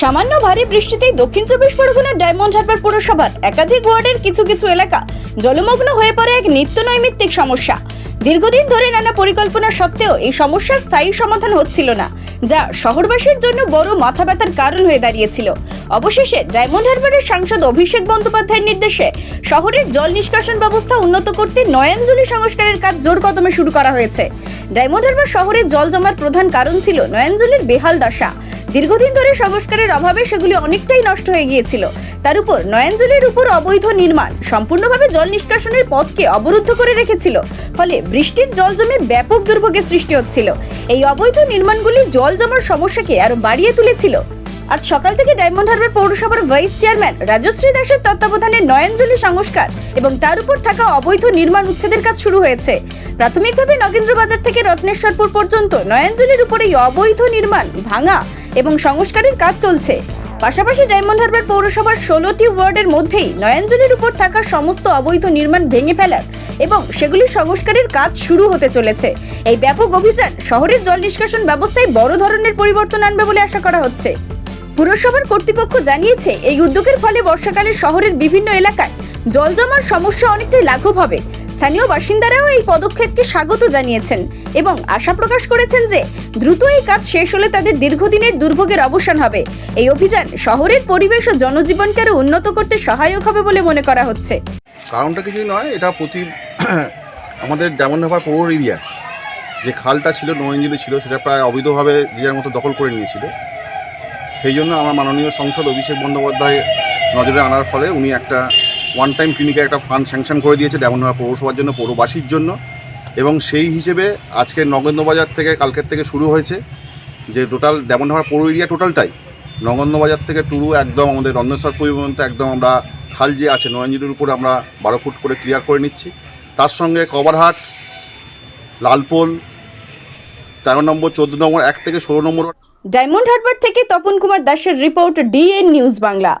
সামান্য ভারী বৃষ্টিতে দক্ষিণ চব্বিশ পরগনার ডায়মন্ড হারবার পুরসভার একাধিক ওয়ার্ডের কিছু কিছু এলাকা জলমগ্ন হয়ে পড়ে এক নিত্য নৈমিত্তিক সমস্যা। দীর্ঘদিন ধরে নানা পরিকল্পনা সত্ত্বেও এই সমস্যার স্থায়ী সমাধান হচ্ছিল না, যা শহরবাসীর জন্য বড় মাথা ব্যথার কারণ হয়ে দাঁড়িয়েছিল। অবশেষে ডায়মন্ড হারবারের সাংসদ অভিষেক বন্দ্যোপাধ্যায়ের নির্দেশে শহরের জল নিষ্কাশন ব্যবস্থা উন্নত করতে নয়নজলি সংস্কারের কাজ জোর কদমে শুরু করা হয়েছে। ডায়মন্ড হারবার শহরে জল জমার প্রধান কারণ ছিল নয়নজলির বেহাল দশা। দীর্ঘদিন ধরে সংস্কারের অভাবে সেগুলি অনেকটাই নষ্ট হয়ে গিয়েছিল। তার উপর নয়নজলির উপর অবৈধ নির্মাণ সম্পূর্ণভাবে জল নিষ্কাশনের পথকে অবরুদ্ধ করে রেখেছিল। ফলে বৃষ্টির জল জমে ব্যাপক দুর্ভোগের সৃষ্টি হচ্ছিল। এই অবৈধ নির্মাণগুলি জল জমার সমস্যাকে আরও বাড়িয়ে তুলেছিল। আজ সকাল থেকে ডায়মন্ড হারবার পৌরসভার ভাইস চেয়ারম্যান রাজশ্রী দাসের তত্ত্বাবধানে নয়নজলি সংস্কার এবং তার উপর থাকা অবৈধ নির্মাণ উচ্ছেদের কাজ শুরু হয়েছে। প্রাথমিকভাবে নগেন্দ্র বাজার থেকে রত্নেশ্বরপুর পর্যন্ত নয়নজলির উপর এই অবৈধ নির্মাণ ভাঙা এবং সংস্কারের কাজ চলছে। পাশাপাশি ডায়মন্ড হারবার পৌরসভার ষোলোটি ওয়ার্ডের মধ্যেই নয়নজলির উপর থাকা সমস্ত অবৈধ নির্মাণ ভেঙে ফেলার এবং সেগুলি সংস্কারের কাজ শুরু হতে চলেছে। এই ব্যাপক অভিযান শহরের জল নিষ্কাশন ব্যবস্থায় বড় ধরনের পরিবর্তন আনবে বলে আশা করা হচ্ছে। পুরসভার কর্তৃপক্ষ জানিয়েছে, এই উদ্যোগের ফলে বর্ষাকালে শহরের বিভিন্ন এলাকায় জল জমার সমস্যা অনেকটাই লাঘব হবে। স্থানীয় বাসিন্দারাও এই পদক্ষেপকে স্বাগত জানিয়েছেন এবং আশা প্রকাশ করেছেন যে দ্রুত এই কাজ শেষ হলে তাদের দীর্ঘদিনের দুর্ভোগের অবসান হবে। এই অভিযান শহরের পরিবেশ ও জনজীবনকে আরও উন্নত করতে সহায়ক হবে বলে মনে করা হচ্ছে। কারণটা কিছুই নয়, এটা প্রতি আমাদের ডায়মন্ড হারবার পৌর এরিয়া। যে খালটা ছিল নয়ঞ্জলি ছিল, সেটা প্রায় অবৈধভাবে যার মতো দখল করে নিয়েছিল। সেই জন্য আমার মাননীয় সংসদ অভিষেক বন্দ্যোপাধ্যায় নজরে আনার ফলে উনি একটা ওয়ান টাইম ক্লিনিকের একটা ফান্ড স্যাংশন করে দিয়েছে ডায়মন্ড পৌরসভার জন্য, পৌরবাসীর জন্য। এবং সেই হিসেবে আজকে নগেন্দ্রবাজার থেকে, কালকের থেকে শুরু হয়েছে যে টোটাল ডায়মন্ড হারবার পৌর এরিয়া টোটালটাই নগেন্দ্রবাজার থেকে টুরু একদম আমাদের রন্ধেশ্বর পর্যন্ত একদম আমরা খাল যে আছে নয়ঞ্জলির উপরে আমরা বারো ফুট করে ক্লিয়ার করে নিচ্ছি। তার সঙ্গে কভারহাট লালপোল, তেরো নম্বর, চোদ্দ নম্বর, এক থেকে ষোলো নম্বর ডায়মন্ড হারবার থেকে তপন কুমার দাসের রিপোর্ট ডিএন নিউজ বাংলা।